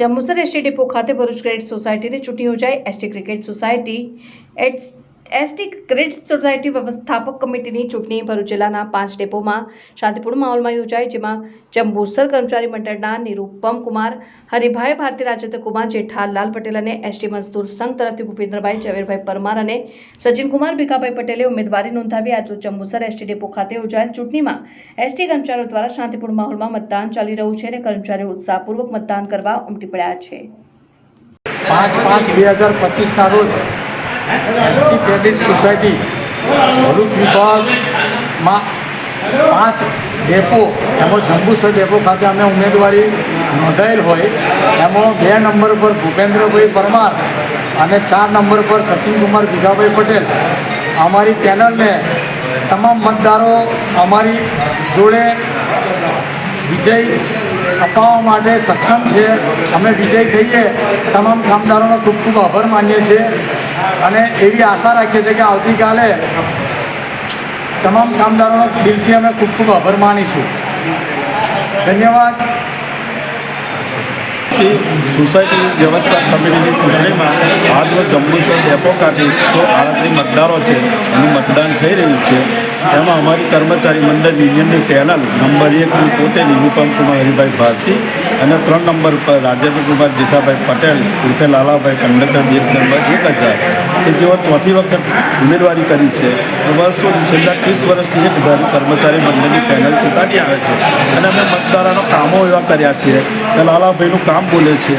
Jambusar ST depot ખાતે Bharuch credit સોસાયટીની ચૂંટણી યોજાઈ. એસટી ક્રિકેટ સોસાયટી એટ્સ એસટી ક્રેડિટ સોસાયટી વ્યવસ્થાપક કમિટીની ચૂંટણી ભરૂચ જિલ્લાના પાંચ ડેપોમાં શાંતિપૂર્ણ માહોલમાં યોજાઈ, જેમાં જંબુસર કર્મચારી મંડળના નિરૂપમ કુમાર, હરિભાઈ ભારતી રાજેન્દ્ર કુમાર, જેઠાલાલ પટેલ અને એસટી મજદૂર સંઘ તરફથી ભૂપેન્દ્રભાઈ, ઝવેરભાઈ પરમાર અને સચિનકુમાર ભીખાભાઈ પટેલે ઉમેદવારી નોંધાવી આજે જંબુસર એસટી ડેપો ખાતે યોજાયેલ ચૂંટણીમાં એસટી કર્મચારીઓ દ્વારા શાંતિપૂર્ણ માહોલમાં મતદાન ચાલી રહ્યું છે અને કર્મચારીઓ ઉત્સાહપૂર્વક મતદાન કરવા ઉમટી પડ્યા છે. પાંચ પાંચ બે હજાર પચીસના રોજ એસટી ક્રેડિટ સોસાયટી, ભરૂચ વિભાગમાં પાંચ ડેપો, એમાં જંબુસર ડેપો ખાતે અમે ઉમેદવારી નોંધાયેલ હોય. એમાં બે નંબર પર ભૂપેન્દ્રભાઈ પરમાર અને ચાર નંબર પર સચિનકુમાર ભીખાભાઈ પટેલ. અમારી પેનલને તમામ મતદારો અમારી જોડે વિજય અપાવવા માટે સક્ષમ છે. અમે વિજય થઈએ. તમામ કામદારોનો ખૂબ ખૂબ આભાર માનીએ છીએ. અને એવી આશા રાખીએ છીએ કે આવતીકાલે તમામ કામદારોનો દિલથી અમે ખૂબ ખૂબ આભાર માનીશું. ધન્યવાદ. સોસાયટી વ્યવસ્થા કમિટીની ચૂંટણીમાં આજનો જંબુસર ડેપો ખાતે એકસો આડત્રીસ મતદારો છે, એનું મતદાન થઈ રહ્યું છે. એમાં અમારી કર્મચારી મંડળ યુનિયનની પેનલ નંબર એકની પોતે નિરૂપમ કુમાર હરિભાઈ ભારતી અને ત્રણ નંબર પર રાજેન્દ્ર કુમાર જીઠાભાઈ પટેલ, ઉર્ફે લાલાભાઈ કંડક્ટર બેગ નંબર, એક હજાર. કે જેઓ ચોથી વખત ઉમેદવારી કરી છે વર્ષો, છેલ્લા ત્રીસ વર્ષથી એક કર્મચારી મંડળની પેનલ ચૂંટાડી આવે છે. અને અમે મતદારોના કામો એવા કર્યા છે કે લાલાભાઈનું કામ બોલે છે.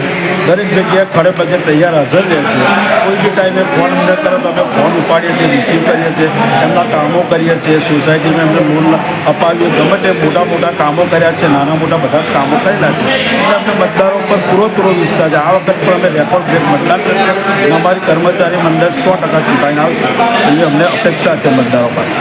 દરેક જગ્યાએ ખડે પગે તૈયાર હાજર રહે છે. કોઈ બી ટાઈમે ફોન અમને કરે તો અમે ફોન ઉપાડીએ છીએ રિસીવ કરીએ છીએ, એમના કામો કરીએ છીએ. સોસાયટીમાં એમને લોન અપાવીએ. ગમે તે મોટા મોટા કામો કર્યા છે, નાના મોટા બધા જ કામો કરેલા છે. એટલે અમને મતદારો પર પૂરો પૂરો વિશ્વાસ છે. આ વખત પણ અમે રેકોર્ડ બ્રેક મતદાન કરશે. અમારી કર્મચારી મંડળ સો ટકા ચૂંટાઈને આવશે. એવી અમને અપેક્ષા છે મતદારો પાસે.